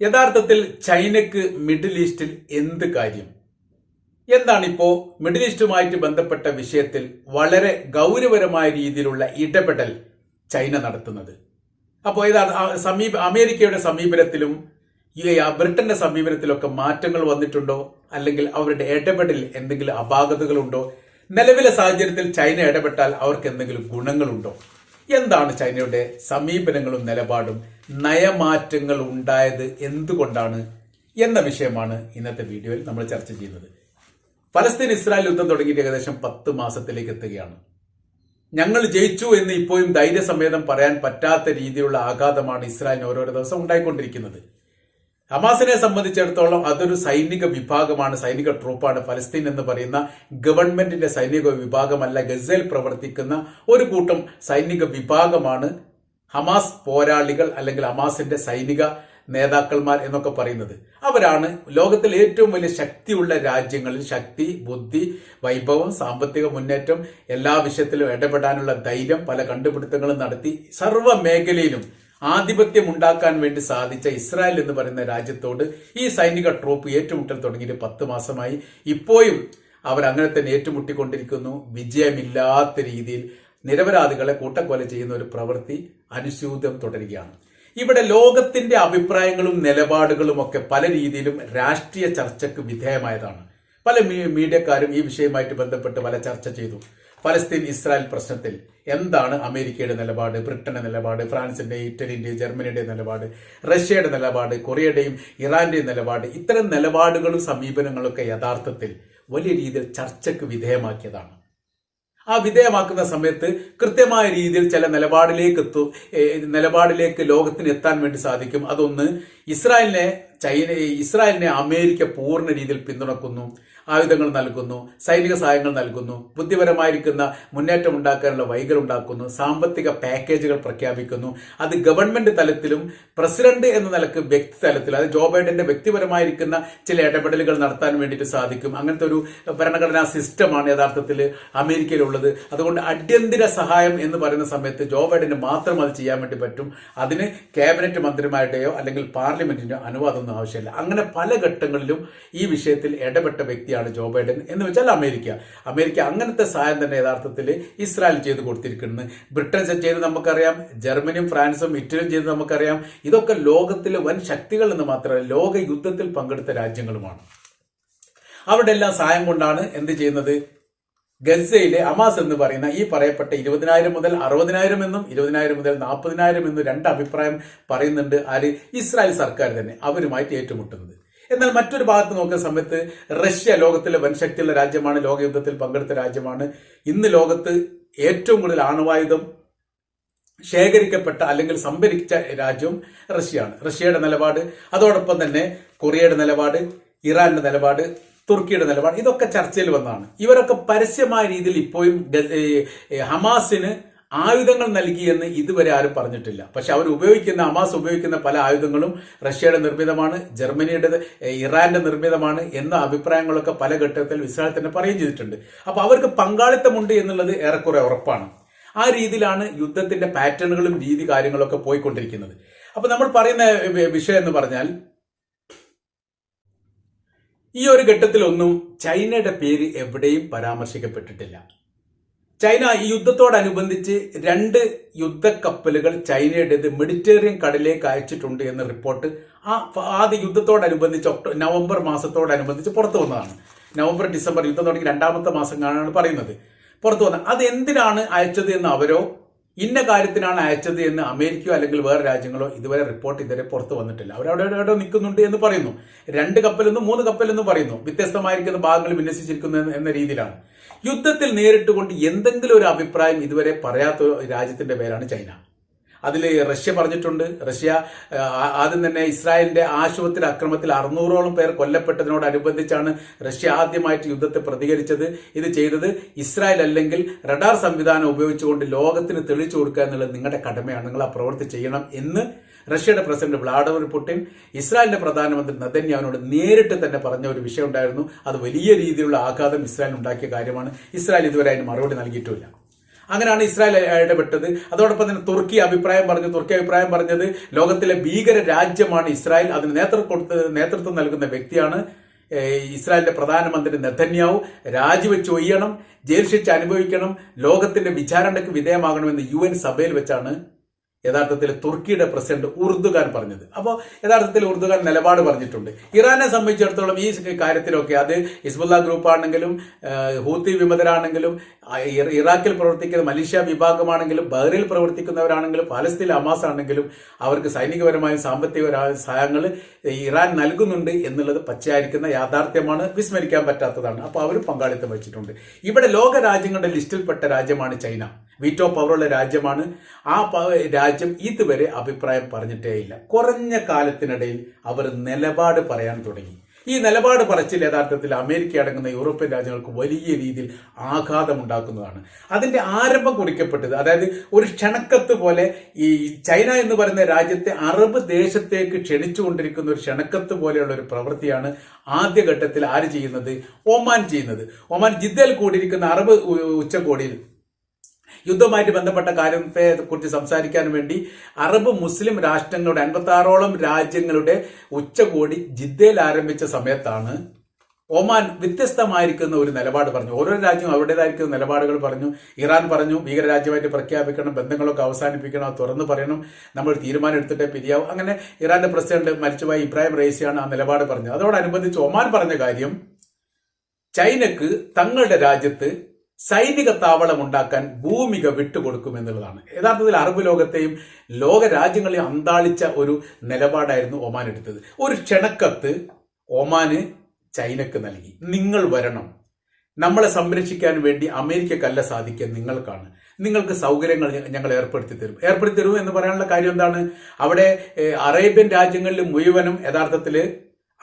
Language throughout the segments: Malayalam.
യഥാർത്ഥത്തിൽ ചൈനക്ക് മിഡിൽ ഈസ്റ്റിൽ എന്ത് കാര്യം? എന്താണിപ്പോ മിഡിൽ ഈസ്റ്റുമായിട്ട് ബന്ധപ്പെട്ട വിഷയത്തിൽ വളരെ ഗൗരവരമായ രീതിയിലുള്ള ഇടപെടൽ ചൈന നടത്തുന്നത്? അപ്പോൾ ഇതാണ് സമീപ അമേരിക്കയുടെ സമീപനത്തിലും ബ്രിട്ടന്റെ സമീപനത്തിലൊക്കെ മാറ്റങ്ങൾ വന്നിട്ടുണ്ടോ? അല്ലെങ്കിൽ അവരുടെ ഇടപെടലിൽ എന്തെങ്കിലും അപാകതകളുണ്ടോ? നിലവിലെ സാഹചര്യത്തിൽ ചൈന ഇടപെട്ടാൽ അവർക്ക് എന്തെങ്കിലും ഗുണങ്ങളുണ്ടോ? എന്താണ് ചൈനയുടെ സമീപനങ്ങളും നിലപാടും? നയമാറ്റങ്ങൾ ഉണ്ടായത് എന്തുകൊണ്ടാണ് എന്ന വിഷയമാണ് ഇന്നത്തെ വീഡിയോയിൽ നമ്മൾ ചർച്ച ചെയ്യുന്നത്. ഫലസ്തീൻ ഇസ്രായേൽ യുദ്ധം തുടങ്ങിയിട്ട് ഏകദേശം പത്ത് മാസത്തിലേക്ക് എത്തുകയാണ്. ഞങ്ങൾ ജയിച്ചു എന്ന് ഇപ്പോഴും ധൈര്യസമേതം പറയാൻ പറ്റാത്ത രീതിയിലുള്ള ആഘാതമാണ് ഇസ്രായേലിന് ഓരോരോ ദിവസം ഉണ്ടായിക്കൊണ്ടിരിക്കുന്നത്. ഹമാസിനെ സംബന്ധിച്ചിടത്തോളം അതൊരു സൈനിക വിഭാഗമാണ് സൈനിക ട്രൂപ്പാണ്. ഫലസ്തീൻ എന്ന് പറയുന്ന ഗവൺമെന്റിന്റെ സൈനിക വിഭാഗമല്ല ഗസയിൽ പ്രവർത്തിക്കുന്ന ഒരു കൂട്ടം സൈനിക വിഭാഗമാണ് ഹമാസ് പോരാളികൾ അല്ലെങ്കിൽ ഹമാസിന്റെ സൈനിക നേതാക്കന്മാർ എന്നൊക്കെ പറയുന്നത്. അവരാണ് ലോകത്തിലെ ഏറ്റവും വലിയ ശക്തിയുള്ള രാജ്യങ്ങളിൽ ശക്തി ബുദ്ധി വൈഭവം സാമ്പത്തിക മുന്നേറ്റം എല്ലാ വിഷയത്തിലും ഇടപെടാനുള്ള ധൈര്യം പല കണ്ടുപിടുത്തങ്ങളും നടത്തി സർവ മേഖലയിലും ആധിപത്യം ഉണ്ടാക്കാൻ വേണ്ടി സാധിച്ച ഇസ്രായേൽ എന്ന് പറയുന്ന രാജ്യത്തോട് ഈ സൈനിക ട്രോപ്പ് ഏറ്റുമുട്ടൽ തുടങ്ങിയിട്ട് പത്ത് മാസമായി. ഇപ്പോഴും അവർ അങ്ങനെ തന്നെ ഏറ്റുമുട്ടിക്കൊണ്ടിരിക്കുന്നു. വിജയമില്ലാത്ത രീതിയിൽ നിരപരാധികളെ കൂട്ടക്കൊല ചെയ്യുന്ന ഒരു പ്രവൃത്തി അനുസ്യൂതം തുടരുകയാണ്. ഇവിടെ ലോകത്തിന്റെ അഭിപ്രായങ്ങളും നിലപാടുകളും ഒക്കെ പല രീതിയിലും രാഷ്ട്രീയ ചർച്ചയ്ക്ക് വിധേയമായതാണ്. പല മീഡിയക്കാരും ഈ വിഷയവുമായിട്ട് ബന്ധപ്പെട്ട് പല ചർച്ച ചെയ്തു. ഫലസ്തീൻ ഇസ്രായേൽ പ്രശ്നത്തിൽ എന്താണ് അമേരിക്കയുടെ നിലപാട് ബ്രിട്ടന്റെ നിലപാട് ഫ്രാൻസിന്റെ ഇറ്റലിന്റെ ജർമ്മനിയുടെ നിലപാട് റഷ്യയുടെ നിലപാട് കൊറിയയുടെയും ഇറാന്റെയും നിലപാട് ഇത്തരം നിലപാടുകളും സമീപനങ്ങളൊക്കെ യഥാർത്ഥത്തിൽ വലിയ രീതിയിൽ ചർച്ചയ്ക്ക് വിധേയമാക്കിയതാണ്. ആ വിധേയമാക്കുന്ന സമയത്ത് കൃത്യമായ രീതിയിൽ ചില നിലപാടിലേക്ക് എത്തും നിലപാടിലേക്ക് ലോകത്തിന് എത്താൻ വേണ്ടി സാധിക്കും. അതൊന്ന് ഇസ്രായേലിനെ ചൈന ഇസ്രായേലിനെ അമേരിക്ക പൂർണ രീതിയിൽ പിന്തുണക്കുന്നു ആയുധങ്ങൾ നൽകുന്നു സൈനിക സഹായങ്ങൾ നൽകുന്നു ബുദ്ധിപരമായിരിക്കുന്ന മുന്നേറ്റം ഉണ്ടാക്കാനുള്ള വൈകൽ ഉണ്ടാക്കുന്നു സാമ്പത്തിക പാക്കേജുകൾ പ്രഖ്യാപിക്കുന്നു. അത് ഗവൺമെന്റ് തലത്തിലും പ്രസിഡന്റ് എന്ന നിലയ്ക്ക് വ്യക്തി തലത്തിൽ അത് ജോ ബൈഡന്റെ വ്യക്തിപരമായിരിക്കുന്ന ചില ഇടപെടലുകൾ നടത്താൻ വേണ്ടിയിട്ട് സാധിക്കും. അങ്ങനത്തെ ഒരു ഭരണഘടനാ സിസ്റ്റമാണ് യഥാർത്ഥത്തിൽ അമേരിക്കയിലുള്ളത്. അതുകൊണ്ട് അടിയന്തര സഹായം എന്ന് പറയുന്ന സമയത്ത് ജോ ബൈഡന് മാത്രം അത് ചെയ്യാൻ വേണ്ടി പറ്റും. അതിന് ക്യാബിനറ്റ് മന്ത്രിമാരുടെയോ അല്ലെങ്കിൽ പാർലമെന്റിന്റെയോ അനുവാദമൊന്നും ആവശ്യമില്ല. അങ്ങനെ പല ഘട്ടങ്ങളിലും ഈ വിഷയത്തിൽ ഇടപെട്ട വ്യക്തിയാണ് ജോ ബൈഡൻ എന്ന് വെച്ചാൽ അമേരിക്ക. അമേരിക്ക അങ്ങനത്തെ സഹായം തന്നെ യഥാർത്ഥത്തിൽ ഇസ്രായേൽ ചെയ്ത് കൊടുത്തിരിക്കുന്നത് ബ്രിട്ടൻ ചെയ്ത് നമുക്കറിയാം. ജർമ്മനിയും ഫ്രാൻസും ഇറ്റലിയും ചെയ്ത് നമുക്കറിയാം. ഇതൊക്കെ ലോകത്തിലെ വൻ ശക്തികൾ എന്ന് മാത്രമല്ല ലോക യുദ്ധത്തിൽ പങ്കെടുത്ത രാജ്യങ്ങളുമാണ്. അവരുടെ എല്ലാം സഹായം കൊണ്ടാണ് എന്ത് ചെയ്യുന്നത്? ഗസയിലെ അമാസ് എന്ന് പറയുന്ന ഈ പറയപ്പെട്ട ഇരുപതിനായിരം മുതൽ അറുപതിനായിരം എന്നും ഇരുപതിനായിരം മുതൽ നാൽപ്പതിനായിരം എന്നും രണ്ട് അഭിപ്രായം പറയുന്നുണ്ട് ആര്? ഇസ്രായേൽ സർക്കാർ തന്നെ. അവരുമായിട്ട് ഏറ്റുമുട്ടുന്നത്. എന്നാൽ മറ്റൊരു ഭാഗത്ത് നോക്കുന്ന സമയത്ത് റഷ്യ ലോകത്തിലെ വൻശക്തിയുള്ള രാജ്യമാണ് ലോകയുദ്ധത്തിൽ പങ്കെടുത്ത രാജ്യമാണ്. ഇന്ന് ലോകത്ത് ഏറ്റവും കൂടുതൽ ആണവായുധം ശേഖരിക്കപ്പെട്ട അല്ലെങ്കിൽ സംഭരിച്ച രാജ്യവും റഷ്യയാണ്. റഷ്യയുടെ നിലപാട് അതോടൊപ്പം തന്നെ കൊറിയയുടെ നിലപാട് ഇറാന്റെ നിലപാട് തുർക്കിയുടെ നിലപാട്. ഇതൊക്കെ ചർച്ചയിൽ വന്നതാണ്. ഇവരൊക്കെ പരസ്യമായ രീതിയിൽ ഇപ്പോഴും ഹമാസിന് ആയുധങ്ങൾ നൽകിയെന്ന് ഇതുവരെ ആരും പറഞ്ഞിട്ടില്ല. പക്ഷെ അവർ ഉപയോഗിക്കുന്ന അമാസ് ഉപയോഗിക്കുന്ന പല ആയുധങ്ങളും റഷ്യയുടെ നിർമ്മിതമാണ് ജർമ്മനിയുടെ ഇറാന്റെ നിർമ്മിതമാണ് എന്ന അഭിപ്രായങ്ങളൊക്കെ പല ഘട്ടത്തിൽ ഇസ്രായേൽ തന്നെ പറയുകയും ചെയ്തിട്ടുണ്ട്. അപ്പൊ അവർക്ക് പങ്കാളിത്തമുണ്ട് എന്നുള്ളത് ഏറെക്കുറെ ഉറപ്പാണ്. ആ രീതിയിലാണ് യുദ്ധത്തിന്റെ പാറ്റേണുകളും രീതി കാര്യങ്ങളൊക്കെ പോയിക്കൊണ്ടിരിക്കുന്നത്. അപ്പൊ നമ്മൾ പറയുന്ന വിഷയം എന്ന് പറഞ്ഞാൽ ഈ ഒരു ഘട്ടത്തിലൊന്നും ചൈനയുടെ പേര് എവിടെയും പരാമർശിക്കപ്പെട്ടിട്ടില്ല. ചൈന ഈ യുദ്ധത്തോടനുബന്ധിച്ച് രണ്ട് യുദ്ധക്കപ്പലുകൾ ചൈനയുടേത് മെഡിറ്ററേനിയൻ കടലിലേക്ക് അയച്ചിട്ടുണ്ട് എന്ന റിപ്പോർട്ട് ആ ആദ്യ യുദ്ധത്തോടനുബന്ധിച്ച് ഒക്ടോ നവംബർ മാസത്തോടനുബന്ധിച്ച് പുറത്തു വന്നതാണ്. നവംബർ ഡിസംബർ യുദ്ധം തുടങ്ങി രണ്ടാമത്തെ മാസം കാണാനാണ് പറയുന്നത്. പുറത്തു വന്നത് അത് എന്തിനാണ് അയച്ചത് എന്ന് അവരോ ഇന്ന കാര്യത്തിനാണ് അയച്ചത് എന്ന് അമേരിക്കയോ അല്ലെങ്കിൽ വേറെ രാജ്യങ്ങളോ ഇതുവരെ റിപ്പോർട്ട് ഇതുവരെ പുറത്തു വന്നിട്ടില്ല. അവരവിടെ എവിടെ നിൽക്കുന്നുണ്ട് എന്ന് പറയുന്നു. രണ്ട് കപ്പലെന്നും മൂന്ന് കപ്പലെന്നും പറയുന്നു. വ്യത്യസ്തമായിരിക്കുന്ന ഭാഗങ്ങൾ വിന്യസിച്ചിരിക്കുന്നു എന്ന രീതിയിലാണ്. യുദ്ധത്തിൽ നേരിട്ടുകൊണ്ട് എന്തെങ്കിലും ഒരു അഭിപ്രായം ഇതുവരെ പറയാത്ത രാജ്യത്തിന്റെ പേരാണ് ചൈന. അതിൽ റഷ്യ പറഞ്ഞിട്ടുണ്ട്. റഷ്യ ആദ്യം തന്നെ ഇസ്രായേലിന്റെ ആശുപത്രി അക്രമത്തിൽ അറുന്നൂറോളം പേർ കൊല്ലപ്പെട്ടതിനോടനുബന്ധിച്ചാണ് റഷ്യ ആദ്യമായിട്ട് യുദ്ധത്തെ പ്രതികരിച്ചത്. ഇത് ചെയ്തത് ഇസ്രായേൽ അല്ലെങ്കിൽ റഡാർ സംവിധാനം ഉപയോഗിച്ചുകൊണ്ട് ലോകത്തിന് തെളിച്ചു കൊടുക്കുക എന്നുള്ളത് നിങ്ങളുടെ കടമയാണ്. നിങ്ങൾ ആ പ്രവൃത്തി ചെയ്യണം എന്ന് റഷ്യയുടെ പ്രസിഡന്റ് വ്ളാഡിമിർ പുടിൻ ഇസ്രായേലിന്റെ പ്രധാനമന്ത്രി നദന്യാവിനോട് നേരിട്ട് തന്നെ പറഞ്ഞ ഒരു വിഷയം ഉണ്ടായിരുന്നു. അത് വലിയ രീതിയിലുള്ള ആഘാതം ഇസ്രായേൽ ഉണ്ടാക്കിയ കാര്യമാണ്. ഇസ്രായേൽ ഇതുവരെ അതിന് മറുപടി നൽകിയിട്ടുമില്ല. അങ്ങനെയാണ് ഇസ്രായേൽ ഇടപെട്ടത്. അതോടൊപ്പം തന്നെ തുർക്കി അഭിപ്രായം പറഞ്ഞു തുർക്കി അഭിപ്രായം പറഞ്ഞത് ലോകത്തിലെ ഭീകര രാജ്യമാണ് ഇസ്രായേൽ. അതിന് നേതൃത്വം കൊടുത്ത് നേതൃത്വം നൽകുന്ന വ്യക്തിയാണ് ഇസ്രായേലിന്റെ പ്രധാനമന്ത്രി നെതന്യാവു രാജിവെച്ച് ഒയ്യണം ജയിൽ ശിക്ഷ അനുഭവിക്കണം ലോകത്തിന്റെ വിചാരണയ്ക്ക് വിധേയമാകണമെന്ന് യു സഭയിൽ വെച്ചാണ് യഥാർത്ഥത്തിൽ തുർക്കിയുടെ പ്രസിഡന്റ് ഉർദുഖാൻ പറഞ്ഞത്. അപ്പോൾ യഥാർത്ഥത്തിൽ ഉർദുഖാൻ നിലപാട് പറഞ്ഞിട്ടുണ്ട്. ഇറാനെ സംബന്ധിച്ചിടത്തോളം ഈ കാര്യത്തിലൊക്കെ അത് ഹിസ്ബുല്ല ഗ്രൂപ്പാണെങ്കിലും ഹൂത്തി വിമതരാണെങ്കിലും ഇറാഖിൽ പ്രവർത്തിക്കുന്ന മലേഷ്യ വിഭാഗമാണെങ്കിലും ബഹ്റിൽ പ്രവർത്തിക്കുന്നവരാണെങ്കിലും പാലസ്തീൻ അമാസ് ആണെങ്കിലും അവർക്ക് സൈനികപരമായും സാമ്പത്തികപരമായ സഹായങ്ങൾ ഇറാൻ നൽകുന്നുണ്ട് എന്നുള്ളത് പച്ചയായിരിക്കുന്ന യാഥാർത്ഥ്യമാണ്. വിസ്മരിക്കാൻ പറ്റാത്തതാണ്. അപ്പോൾ അവർ പങ്കാളിത്തം വെച്ചിട്ടുണ്ട് ഇവിടെ ലോക രാജ്യങ്ങളുടെ ലിസ്റ്റിൽപ്പെട്ട രാജ്യമാണ് ചൈന. വീറ്റോ പവറുള്ള രാജ്യമാണ്. ആ രാജ്യം ഇതുവരെ അഭിപ്രായം പറഞ്ഞിട്ടേ ഇല്ല കുറഞ്ഞ കാലത്തിനിടയിൽ അവർ നിലപാട് പറയാൻ തുടങ്ങി. ഈ നിലപാട് പറച്ചിൽ യഥാർത്ഥത്തിൽ അമേരിക്ക അടങ്ങുന്ന യൂറോപ്യൻ രാജ്യങ്ങൾക്ക് വലിയ രീതിയിൽ ആഘാതമുണ്ടാക്കുന്നതാണ്. അതിന്റെ ആരംഭം കുറിക്കപ്പെട്ടത് അതായത് ഒരു ക്ഷണക്കത്ത് പോലെ ഈ ചൈന എന്ന് പറയുന്ന രാജ്യത്തെ അറബ് ദേശത്തേക്ക് ക്ഷണിച്ചുകൊണ്ടിരിക്കുന്ന ഒരു ക്ഷണക്കത്ത് പോലെയുള്ള ഒരു പ്രവൃത്തിയാണ് ആദ്യഘട്ടത്തിൽ ആര് ചെയ്യുന്നത്? ഒമാൻ ചെയ്യുന്നത്. ഒമാൻ ജിദ്ദയിൽ കൂടിയിരിക്കുന്ന അറബ് ഉച്ചകോടിയിൽ യുദ്ധവുമായിട്ട് ബന്ധപ്പെട്ട കാര്യത്തെ കുറിച്ച് സംസാരിക്കാൻ വേണ്ടി അറബ് മുസ്ലിം രാഷ്ട്രങ്ങളുടെ അൻപത്തി ആറോളം രാജ്യങ്ങളുടെ ഉച്ചകോടി ജിദ്ദയിൽ ആരംഭിച്ച സമയത്താണ് ഒമാൻ വ്യത്യസ്തമായിരിക്കുന്ന ഒരു നിലപാട് പറഞ്ഞു. ഓരോ രാജ്യവും അവരുടേതായിരിക്കുന്ന നിലപാടുകൾ പറഞ്ഞു. ഇറാൻ പറഞ്ഞു ഭീകരരാജ്യമായിട്ട് പ്രഖ്യാപിക്കണം ബന്ധങ്ങളൊക്കെ അവസാനിപ്പിക്കണം തുറന്നു പറയണം. നമ്മൾ തീരുമാനം എടുത്തിട്ടേ പിരിയാവും. അങ്ങനെ ഇറാന്റെ പ്രസിഡന്റ് മരിച്ചുപോയ ഇബ്രാഹിം റൈസിയാണ് ആ നിലപാട് പറഞ്ഞത്. അതോടനുബന്ധിച്ച് ഒമാൻ പറഞ്ഞ കാര്യം ചൈനക്ക് തങ്ങളുടെ രാജ്യത്ത് സൈനിക താവളം ഉണ്ടാക്കാൻ ഭൂമിക വിട്ടുകൊടുക്കുമെന്നുള്ളതാണ് യഥാർത്ഥത്തിൽ അറബ് ലോകത്തെയും ലോക രാജ്യങ്ങളെയും അന്താളിച്ച ഒരു നിലപാടായിരുന്നു ഒമാൻ എടുത്തത്. ഒരു ക്ഷണക്കത്ത് ഒമാന് ചൈനക്ക് നൽകി. നിങ്ങൾ വരണം. നമ്മളെ സംരക്ഷിക്കാൻ വേണ്ടി അമേരിക്കക്കല്ല സാധിക്കുക നിങ്ങൾക്കാണ്. നിങ്ങൾക്ക് സൗകര്യങ്ങൾ ഞങ്ങൾ ഏർപ്പെടുത്തി തരും. ഏർപ്പെടുത്തി തരും എന്ന് പറയാനുള്ള കാര്യം എന്താണ്? അവിടെ അറേബ്യൻ രാജ്യങ്ങളിൽ മുഴുവനും യഥാർത്ഥത്തിൽ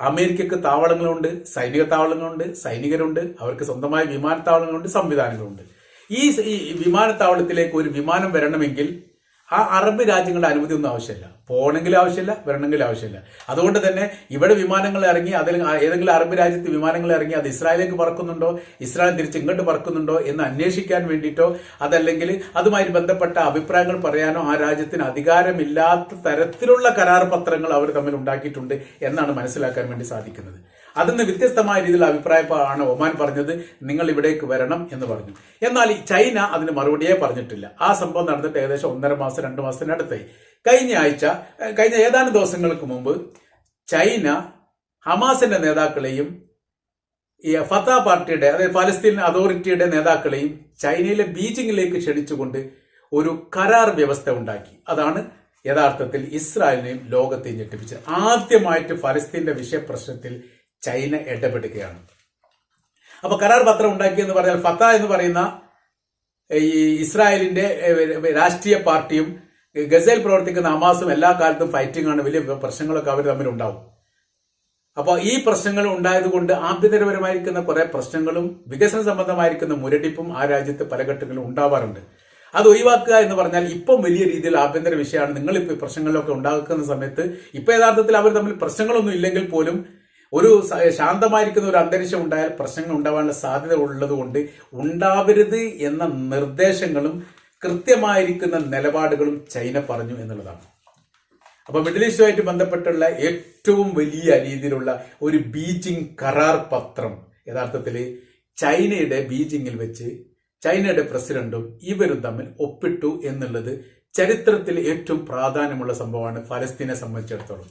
അമേരിക്കക്ക് താവളങ്ങളുണ്ട് സൈനിക താവളങ്ങളുണ്ട് സൈനികരുണ്ട് അവർക്ക് സ്വന്തമായ വിമാനത്താവളങ്ങളുണ്ട് സംവിധാനങ്ങളുണ്ട്. ഈ വിമാനത്താവളത്തിലേക്ക് ഒരു വിമാനം വരണമെങ്കിൽ ആ അറബ് രാജ്യങ്ങളുടെ അനുമതി ഒന്നും ആവശ്യമില്ല. പോകണമെങ്കിൽ ആവശ്യമില്ല വരണമെങ്കിൽ ആവശ്യമില്ല. അതുകൊണ്ട് തന്നെ ഇവിടെ വിമാനങ്ങൾ ഇറങ്ങി അതിൽ ഏതെങ്കിലും അറബ് രാജ്യത്ത് വിമാനങ്ങൾ ഇറങ്ങി അത് ഇസ്രായേലേക്ക് പറക്കുന്നുണ്ടോ ഇസ്രായേൽ തിരിച്ച് ഇങ്ങോട്ട് പറക്കുന്നുണ്ടോ എന്ന് അന്വേഷിക്കാൻ വേണ്ടിയിട്ടോ അതല്ലെങ്കിൽ അതുമായി ബന്ധപ്പെട്ട അഭിപ്രായങ്ങൾ പറയാനോ ആ രാജ്യത്തിന് അധികാരമില്ലാത്ത തരത്തിലുള്ള കരാർ പത്രങ്ങൾ അവർ തമ്മിൽ ഉണ്ടാക്കിയിട്ടുണ്ട് എന്നാണ് മനസ്സിലാക്കാൻ വേണ്ടി സാധിക്കുന്നത്. അതിന് വ്യത്യസ്തമായ രീതിയിൽ അഭിപ്രായമാണ് ഒമാൻ പറഞ്ഞത്. നിങ്ങൾ ഇവിടേക്ക് വരണം എന്ന് പറഞ്ഞു. എന്നാൽ ഈ ചൈന അതിന് മറുപടിയെ പറഞ്ഞിട്ടില്ല. ആ സംഭവം നടന്നിട്ട് ഏകദേശം ഒന്നര മാസം രണ്ട് മാസത്തിനടുത്തായി. കഴിഞ്ഞ ആഴ്ച കഴിഞ്ഞ ഏതാനും ദിവസങ്ങൾക്ക് മുമ്പ് ചൈന ഹമാസിന്റെ നേതാക്കളെയും ഈ ഫത്ത പാർട്ടിയുടെ അതായത് പാലസ്തീൻ അതോറിറ്റിയുടെ നേതാക്കളെയും ചൈനയിലെ ബീജിംഗിലേക്ക് ക്ഷണിച്ചുകൊണ്ട് ഒരു കരാർ വ്യവസ്ഥ ഉണ്ടാക്കി. അതാണ് യഥാർത്ഥത്തിൽ ഇസ്രായേലിനെയും ലോകത്തെയും ഞെട്ടിപ്പിച്ചത്. ആദ്യമായിട്ട് ഫലസ്തീന്റെ വിഷയപ്രശ്നത്തിൽ ചൈന ഇടപെടുകയാണ്. അപ്പൊ കരാർ പത്രം ഉണ്ടാക്കിയെന്ന് പറഞ്ഞാൽ ഫത്ത എന്ന് പറയുന്ന ഈ ഇസ്രായേലിന്റെ രാഷ്ട്രീയ പാർട്ടിയും ഗസയിൽ പ്രവർത്തിക്കുന്ന ഹമാസും എല്ലാ കാലത്തും ഫൈറ്റിംഗ് ആണ്. വലിയ പ്രശ്നങ്ങളൊക്കെ അവർ തമ്മിൽ ഉണ്ടാവും. അപ്പോൾ ഈ പ്രശ്നങ്ങൾ ഉണ്ടായതുകൊണ്ട് ആഭ്യന്തരപരമായിരിക്കുന്ന കുറെ പ്രശ്നങ്ങളും വികസന സംബന്ധമായിരിക്കുന്ന മുരടിപ്പും ആ രാജ്യത്ത് പല ഘട്ടങ്ങളിലും ഉണ്ടാവാറുണ്ട്. അത് ഒഴിവാക്കുക എന്ന് പറഞ്ഞാൽ ഇപ്പം വലിയ രീതിയിൽ ആഭ്യന്തര വിഷയമാണ്. ഈ പ്രശ്നങ്ങളിലൊക്കെ ഉണ്ടാക്കുന്ന സമയത്ത് ഇപ്പൊ യഥാർത്ഥത്തിൽ അവർ തമ്മിൽ പ്രശ്നങ്ങളൊന്നും ഇല്ലെങ്കിൽ പോലും ഒരു ശാന്തമായിരിക്കുന്ന ഒരു അന്തരീക്ഷം ഉണ്ടായാൽ പ്രശ്നങ്ങൾ ഉണ്ടാവാനുള്ള സാധ്യത ഉള്ളതുകൊണ്ട് ഉണ്ടാവരുത് എന്ന നിർദ്ദേശങ്ങളും കൃത്യമായിരിക്കുന്ന നിലപാടുകളും ചൈന പറഞ്ഞു എന്നുള്ളതാണ്. അപ്പൊ മിഡിൽ ഈസ്റ്റുമായിട്ട് ബന്ധപ്പെട്ടുള്ള ഏറ്റവും വലിയ രീതിയിലുള്ള ഒരു ബീജിംഗ് കരാർ പത്രം യഥാർത്ഥത്തിൽ ചൈനയുടെ ബീജിംഗിൽ വെച്ച് ചൈനയുടെ പ്രസിഡന്റും ഇവരും തമ്മിൽ ഒപ്പിട്ടു എന്നുള്ളത് ചരിത്രത്തിൽ ഏറ്റവും പ്രാധാന്യമുള്ള സംഭവമാണ് ഫലസ്തീനെ സംബന്ധിച്ചിടത്തോളം.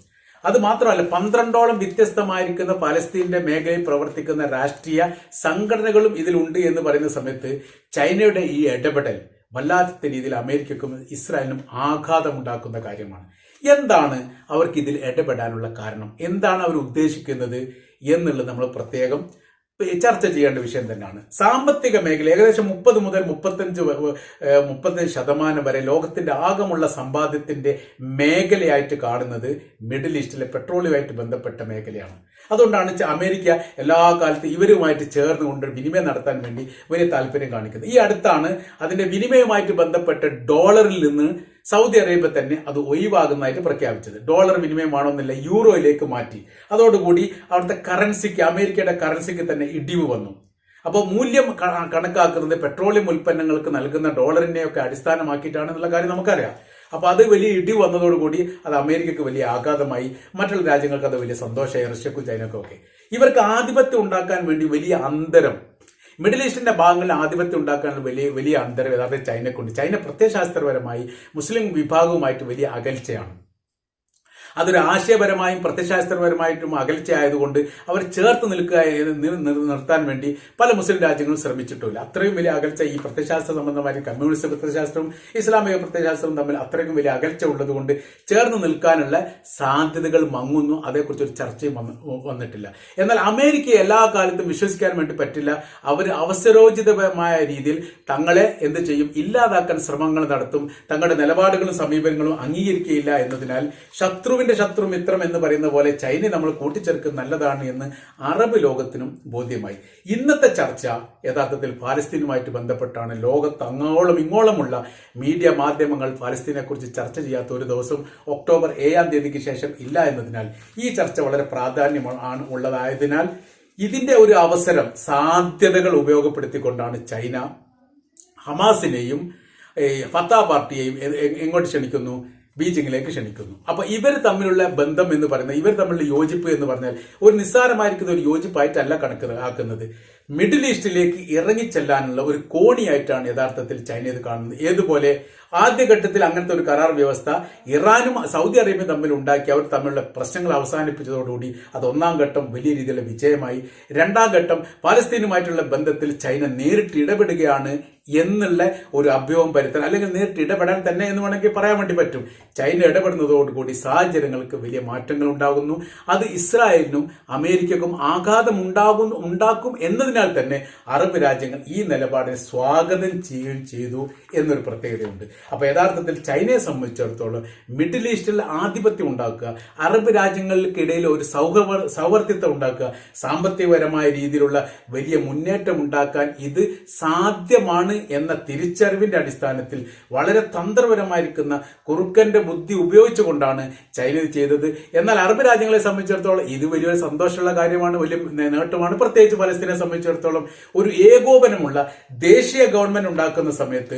അത് മാത്രമല്ല പന്ത്രണ്ടോളം വ്യത്യസ്തമായിരിക്കുന്ന പലസ്തീന്റെ മേഖലയിൽ പ്രവർത്തിക്കുന്ന രാഷ്ട്രീയ സംഘടനകളും ഇതിലുണ്ട് എന്ന് പറയുന്ന സമയത്ത് ചൈനയുടെ ഈ ഇടപെടൽ വല്ലാത്ത രീതിയിൽ അമേരിക്കക്കും ഇസ്രായേലിനും ആഘാതമുണ്ടാക്കുന്ന കാര്യമാണ്. എന്താണ് അവർക്ക് ഇതിൽ ഇടപെടാനുള്ള കാരണം? എന്താണ് അവർ ഉദ്ദേശിക്കുന്നത് എന്നുള്ളത് നമ്മൾ പ്രത്യേകം ചർച്ച ചെയ്യേണ്ട വിഷയം തന്നെയാണ്. സാമ്പത്തിക മേഖല ഏകദേശം മുപ്പത് മുതൽ മുപ്പത്തഞ്ച് മുപ്പത്തഞ്ച് ശതമാനം വരെ ലോകത്തിന്റെ ആകമുള്ള സമ്പാദ്യത്തിന്റെ മേഖലയായിട്ട് കാണുന്നത് മിഡിൽ ഈസ്റ്റിലെ പെട്രോളിയമായിട്ട് ബന്ധപ്പെട്ട മേഖലയാണ്. അതുകൊണ്ടാണ് അമേരിക്ക എല്ലാ കാലത്തും ഇവരുമായിട്ട് ചേർന്നുകൊണ്ട് വിനിമയം നടത്താൻ വേണ്ടി വലിയ താല്പര്യം കാണിക്കുന്നത്. ഈ അടുത്താണ് അതിന്റെ വിനിമയവുമായിട്ട് ബന്ധപ്പെട്ട് ഡോളറിൽ നിന്ന് സൗദി അറേബ്യ തന്നെ അത് ഒഴിവാകുന്നതായിട്ട് പ്രഖ്യാപിച്ചത്. ഡോളർ വിനിമയമാണോന്നില്ല യൂറോയിലേക്ക് മാറ്റി. അതോടുകൂടി അവിടുത്തെ കറൻസിക്ക് അമേരിക്കയുടെ കറൻസിക്ക് തന്നെ ഇടിവ് വന്നു. അപ്പോൾ മൂല്യം കണക്കാക്കുന്നത് പെട്രോളിയം ഉൽപ്പന്നങ്ങൾക്ക് നൽകുന്ന ഡോളറിനെയൊക്കെ അടിസ്ഥാനമാക്കിയിട്ടാണ് എന്നുള്ള കാര്യം നമുക്കറിയാം. അപ്പോൾ അത് വലിയ ഇടി വന്നതോടുകൂടി അത് അമേരിക്കക്ക് വലിയ ആഘാതമായി മറ്റുള്ള രാജ്യങ്ങൾക്ക് അത് വലിയ സന്തോഷമായി റഷ്യക്കും ചൈനക്കും ഒക്കെ ഇവർക്ക് ആധിപത്യം ഉണ്ടാക്കാൻ വേണ്ടി വലിയ അന്തരം മിഡിൽ ഈസ്റ്റിന്റെ ഭാഗങ്ങളിൽ ആധിപത്യം ഉണ്ടാക്കാനുള്ള വലിയ വലിയ അന്തരം യഥാർത്ഥത്തിൽ ചൈനക്കുണ്ട്. ചൈന പ്രത്യയശാസ്ത്രപരമായി മുസ്ലിം വിഭാഗവുമായിട്ട് വലിയ അകൽച്ചയാണ്. അതൊരു ആശയപരമായും പ്രത്യശാസ്ത്രപരമായിട്ടും അകൽച്ച ആയതുകൊണ്ട് അവർ ചേർത്ത് നിൽക്കുക നിർത്താൻ വേണ്ടി പല മുസ്ലിം രാജ്യങ്ങളും ശ്രമിച്ചിട്ടില്ല അത്രയും വലിയ അകൽച്ച ഈ പ്രത്യശാസ്ത്ര സംബന്ധമായ കമ്മ്യൂണിസ്റ്റ് പ്രത്യശാസ്ത്രവും ഇസ്ലാമിക പ്രത്യശാസ്ത്രവും തമ്മിൽ അത്രയും വലിയ അകൽച്ച ഉള്ളതുകൊണ്ട് ചേർന്ന് നിൽക്കാനുള്ള സാധ്യതകൾ മങ്ങുന്നു. അതേക്കുറിച്ച് ഒരു ചർച്ചയും വന്ന് വന്നിട്ടില്ല. എന്നാൽ അമേരിക്ക എല്ലാ കാലത്തും വിശ്വസിക്കാൻ വേണ്ടി പറ്റില്ല. അവർ അവസരോചിതമായ രീതിയിൽ തങ്ങളെ എന്ത് ചെയ്യും? ഇല്ലാതാക്കാൻ ശ്രമങ്ങൾ നടത്തും. തങ്ങളുടെ നിലപാടുകളും സമീപനങ്ങളും അംഗീകരിക്കുകയില്ല എന്നതിനാൽ ശത്രുവിന്റെ ശത്രു മിത്രം എന്ന് പറയുന്ന പോലെ ചൈനയെ നമ്മൾ കൂട്ടിച്ചേർക്കുന്നത് നല്ലതാണ് എന്ന് അറബ് ലോകത്തിനും ബോധ്യമായി. ഇന്നത്തെ ചർച്ച യഥാർത്ഥത്തിൽ പാലസ്തീനുമായിട്ട് ബന്ധപ്പെട്ടാണ്. ലോകത്ത് അങ്ങോളം ഇങ്ങോളമുള്ള മീഡിയ മാധ്യമങ്ങൾ ഫാലസ്തീനെ കുറിച്ച് ചർച്ച ചെയ്യാത്ത ഒരു ദിവസം ഒക്ടോബർ ഏഴാം തീയതിക്ക് ശേഷം ഇല്ല എന്നതിനാൽ ഈ ചർച്ച വളരെ പ്രാധാന്യമാണ് ഉള്ളതായതിനാൽ ഇതിന്റെ ഒരു അവസരം സാധ്യതകൾ ഉപയോഗപ്പെടുത്തിക്കൊണ്ടാണ് ചൈന ഹമാസിനെയും ഫത്താ പാർട്ടിയെയും എങ്ങോട്ട് ക്ഷണിക്കുന്നു? ബീജിംഗിലേക്ക് ക്ഷണിക്കുന്നു. അപ്പൊ ഇവർ തമ്മിലുള്ള ബന്ധം എന്ന് പറയുന്നത് ഇവർ തമ്മിലുള്ള യോജിപ്പ് എന്ന് പറഞ്ഞാൽ ഒരു നിസ്സാരമായിരിക്കുന്ന ഒരു യോജിപ്പായിട്ടല്ല കണക്ക് ആക്കുന്നത്. മിഡിൽ ഈസ്റ്റിലേക്ക് ഇറങ്ങിച്ചെല്ലാനുള്ള ഒരു കോണിയായിട്ടാണ് യഥാർത്ഥത്തിൽ ചൈന ഇത് കാണുന്നത്. ഏതുപോലെ ആദ്യഘട്ടത്തിൽ അങ്ങനത്തെ ഒരു കരാർ വ്യവസ്ഥ ഇറാനും സൗദി അറേബ്യയും തമ്മിൽ ഉണ്ടാക്കി അവർ തമ്മിലുള്ള പ്രശ്നങ്ങൾ അവസാനിപ്പിച്ചതോടുകൂടി അത് ഒന്നാം ഘട്ടം വലിയ രീതിയിലുള്ള വിജയമായി. രണ്ടാം ഘട്ടം പാലസ്തീനുമായിട്ടുള്ള ബന്ധത്തിൽ ചൈന നേരിട്ട് ഇടപെടുകയാണ് എന്നുള്ള ഒരു അഭ്യൂഹം പരുത്താൻ അല്ലെങ്കിൽ നേരിട്ട് ഇടപെടാൻ തന്നെ എന്ന് വേണമെങ്കിൽ പറയാൻ വേണ്ടി പറ്റും. ചൈന ഇടപെടുന്നതോടുകൂടി സാഹചര്യങ്ങൾക്ക് വലിയ മാറ്റങ്ങൾ ഉണ്ടാകുന്നു. അത് ഇസ്രായേലിനും അമേരിക്കക്കും ആഘാതം ഉണ്ടാകുന്നു ഉണ്ടാക്കും എന്നതിനാൽ തന്നെ അറബ് രാജ്യങ്ങൾ ഈ നിലപാടിനെ സ്വാഗതം ചെയ്യുകയും ചെയ്തു എന്നൊരു പ്രത്യേകതയുണ്ട്. അപ്പൊ യഥാർത്ഥത്തിൽ ചൈനയെ സംബന്ധിച്ചിടത്തോളം മിഡിൽ ഈസ്റ്റിൽ ആധിപത്യം ഉണ്ടാക്കുക അറബ് രാജ്യങ്ങൾക്കിടയിൽ ഒരു സൗഹൃദ സൗവർത്തിത്വം ഉണ്ടാക്കുക സാമ്പത്തികപരമായ രീതിയിലുള്ള വലിയ മുന്നേറ്റം ഉണ്ടാക്കാൻ ഇത് സാധ്യമാണ് എന്ന തിരിച്ചറിവിന്റെ അടിസ്ഥാനത്തിൽ വളരെ തന്ത്രപരമായിരിക്കുന്ന കുറുക്കന്റെ ബുദ്ധി ഉപയോഗിച്ചുകൊണ്ടാണ് ചൈന ഇത് ചെയ്തത്. എന്നാൽ അറബ് രാജ്യങ്ങളെ സംബന്ധിച്ചിടത്തോളം ഇത് വലിയൊരു സന്തോഷമുള്ള കാര്യമാണ് വലിയ നേട്ടമാണ്. പ്രത്യേകിച്ച് ഫലസ്തീനെ സംബന്ധിച്ചിടത്തോളം ഒരു ഏകോപനമുള്ള ദേശീയ ഗവൺമെന്റ് ഉണ്ടാക്കുന്ന സമയത്ത്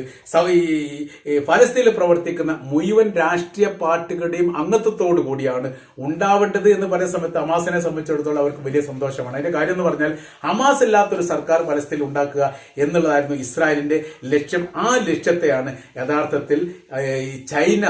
ഫലസ്തീനിൽ പ്രവർത്തിക്കുന്ന മുഴുവൻ രാഷ്ട്രീയ പാർട്ടികളുടെയും അംഗത്വത്തോടു കൂടിയാണ് ഉണ്ടാവേണ്ടത് എന്ന് പറയുന്ന സമയത്ത് ഹമാസിനെ സംബന്ധിച്ചിടത്തോളം അവർക്ക് വലിയ സന്തോഷമാണ്. അതിന്റെ കാര്യം എന്ന് പറഞ്ഞാൽ ഹമാസ് ഇല്ലാത്തൊരു സർക്കാർ ഫലസ്തീനിൽ ഉണ്ടാക്കുക എന്നുള്ളതായിരുന്നു ഇസ്രായേലിന്റെ ലക്ഷ്യം. ആ ലക്ഷ്യത്തെയാണ് യഥാർത്ഥത്തിൽ ചൈന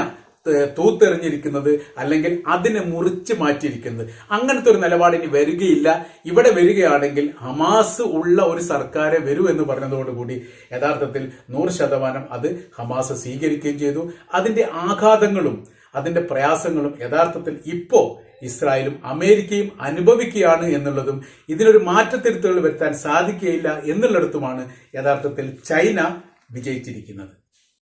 തൂത്തെറിഞ്ഞിരിക്കുന്നത് അല്ലെങ്കിൽ അതിനെ മുറിച്ച് മാറ്റിയിരിക്കുന്നത്. അങ്ങനത്തെ ഒരു നിലപാട് ഇനി വരികയില്ല. ഇവിടെ വരികയാണെങ്കിൽ ഹമാസ് ഉള്ള ഒരു സർക്കാരെ വരൂ എന്ന് പറഞ്ഞതോടുകൂടി യഥാർത്ഥത്തിൽ നൂറ് ശതമാനം അത് ഹമാസ് സ്വീകരിക്കുകയും ചെയ്തു. അതിന്റെ ആഘാതങ്ങളും അതിന്റെ പ്രയാസങ്ങളും യഥാർത്ഥത്തിൽ ഇപ്പോ ഇസ്രായേലും അമേരിക്കയും അനുഭവിക്കുകയാണ് എന്നുള്ളതും ഇതിനൊരു മാറ്റത്തിരുത്തുകൾ വരുത്താൻ സാധിക്കുകയില്ല എന്നുള്ളിടത്തുമാണ് യഥാർത്ഥത്തിൽ ചൈന വിജയിച്ചിരിക്കുന്നത്.